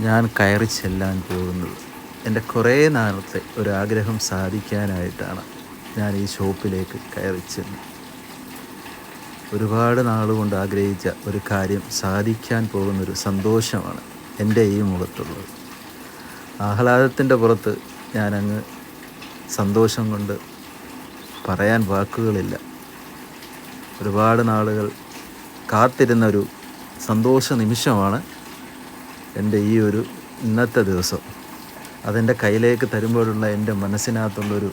ഞാൻ കയറി ചെല്ലാൻ പോകുന്നത് എന്റെ കുറേ നാളത്തെ ഒരാഗ്രഹം സാധിക്കാനായിട്ടാണ് ഞാൻ ഈ ഷോപ്പിലേക്ക് കയറി ചെന്നത്. ഒരുപാട് നാളുകൊണ്ട് ആഗ്രഹിച്ച ഒരു കാര്യം സാധിക്കാൻ പോകുന്നൊരു സന്തോഷമാണ് എന്റെ ഈ മുഖത്തുള്ളത്. ആഹ്ലാദത്തിന്റെ പുറത്ത് ഞാനങ്ങ് സന്തോഷം കൊണ്ട് പറയാൻ വാക്കുകളില്ല. ഒരുപാട് നാളുകൾ കാത്തിരുന്നൊരു സന്തോഷ നിമിഷമാണ് എന്റെ ഈ ഒരു ഇന്നത്തെ ദിവസം അതെന്റെ കയ്യിലേക്ക് തരുമ്പോഴുള്ള എന്റെ മനസ്സിനകത്തുള്ളൊരു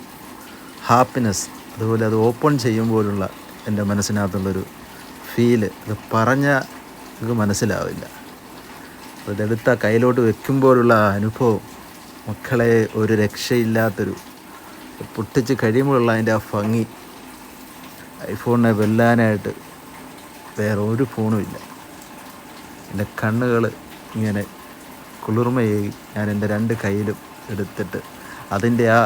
ഹാപ്പിനെസ് അതുപോലെ അത് ഓപ്പൺ ചെയ്യുമ്പോഴുള്ള എന്റെ മനസ്സിനകത്തുള്ളൊരു ഫീൽ അത് പറഞ്ഞ മനസ്സിലാവില്ല. അതെടുത്ത കയ്യിലോട്ട് വെക്കുമ്പോഴുള്ള അനുഭവം മക്കളെ ഒരു രക്ഷയില്ലാത്തൊരു പൊട്ടിച്ച് കഴിയുമ്പോഴുള്ള അതിന്റെ ആ ഭംഗി ഐഫോണിനെ വെല്ലാനായിട്ട് വേറെ ഒരു ഫോണും ഇല്ല. എന്റെ കണ്ണുകൾ ഇങ്ങനെ കുളിർമയായി ഞാൻ എന്റെ രണ്ട് കയ്യിലും എടുത്തിട്ട് അതിന്റെ ആ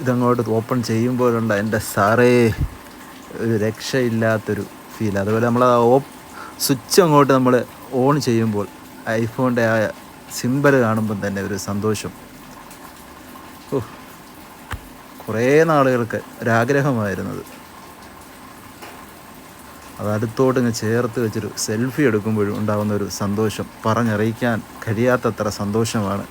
ഇതങ്ങോട്ട് ഓപ്പൺ ചെയ്യുമ്പോഴുള്ള എന്റെ സാറേ ഒരു രക്ഷയില്ലാത്തൊരു ഫീൽ അതുപോലെ നമ്മൾ ആ ഓ സ്വിച്ച് അങ്ങോട്ട് നമ്മൾ ഓൺ ചെയ്യുമ്പോൾ ഐഫോണിന്റെ ആ സിമ്പൽ കാണുമ്പം തന്നെ ഒരു സന്തോഷം. ഓ കുറേ നാളുകൾക്ക് ഒരാഗ്രഹമായിരുന്നത് അത് അടുത്തോട്ട് ഇങ്ങ് ചേർത്ത് വെച്ചൊരു സെൽഫി എടുക്കുമ്പോഴും ഉണ്ടാകുന്ന ഒരു സന്തോഷം. പറഞ്ഞറിയിക്കാൻ കഴിയാത്തത്ര സന്തോഷമാണ്